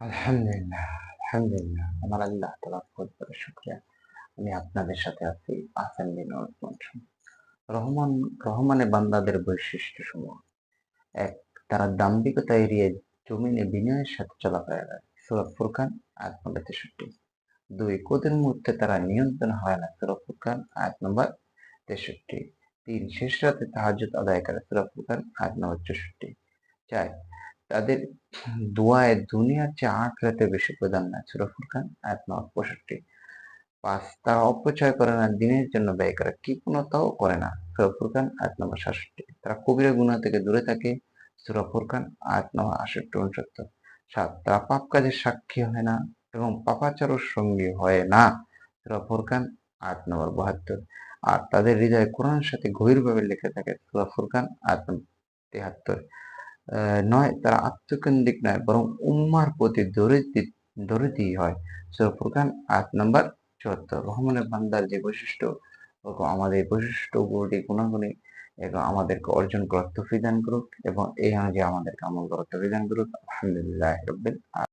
আলহামদুলিল্লাহ আলহামদুলিল্লাহ। আমার আল্লাহ তালা বহুত বড় শুক্রিয়া। আমি আপনাদের সাথে আছি আসান বিন রহমান, রহমানে বান্দাদের বৈশিষ্ট্য সমূহ এক, তারা দাম্ভিকতা এড়িয়ে জমিনে বিনয়ের সাথে চলাফেরা করে। সুরা ফুরকান, আয়াত নম্বর তেষট্টি। দুই, কোদের মুহূর্তে তারা নিয়ন্ত্রণ হয় না? সুরা ফুরকান, আয়াত নম্বর তেষট্টি। তিন, শেষ রাতে তাহাজুদ আদায় করে। সুরা ফুরকান, আয়াত নম্বর চৌষট্টি। চার তাদের দোয়ায় দুনিয়ার চেয়ে আখরাতে বেশি প্রদান না। সুরা ফুরকান আয়াত নম্বর পঁয়ষট্টি। পাঁচ তারা অপচয় করে না, দিনের জন্য ব্যয় করে। কি কোনো তাও করে না। সুরা ফুরকান আয়াত নম্বর সাতষট্টি। তারা কবিরা গুণা থেকে দূরে থাকে। সুরা ফুরকান আয়াত নম্বর আষট্টি উনসত্তর। সাত তারা পাপ কাজের সাক্ষী হয় না এবং পাপাচারর সঙ্গী হয় না। সুরা ফুরকান আয়াত নম্বর বাহাত্তর। আর তাদের হৃদয়ে কোরআনের সাথে গভীরভাবে লেখা থাকে সুরা ফুরকান আয়াত নম্বর তেহাত্তর। নয়, তারা আত্মকেন্দ্রিক নয়, বরং উম্মার প্রতি দরিদ্রি হয়। সুরা আট নম্বর চুয়াত্তর রহমানের বান্দার যে বৈশিষ্ট্য আমাদের এই বৈশিষ্ট্যগুলি গুণাগুণী এবং আমাদেরকে অর্জন করার বিধান করুক, এবং এই অনুযায়ী আমাদেরকে আমল করার বিধান করুক। আলহামদুলিল্লাহ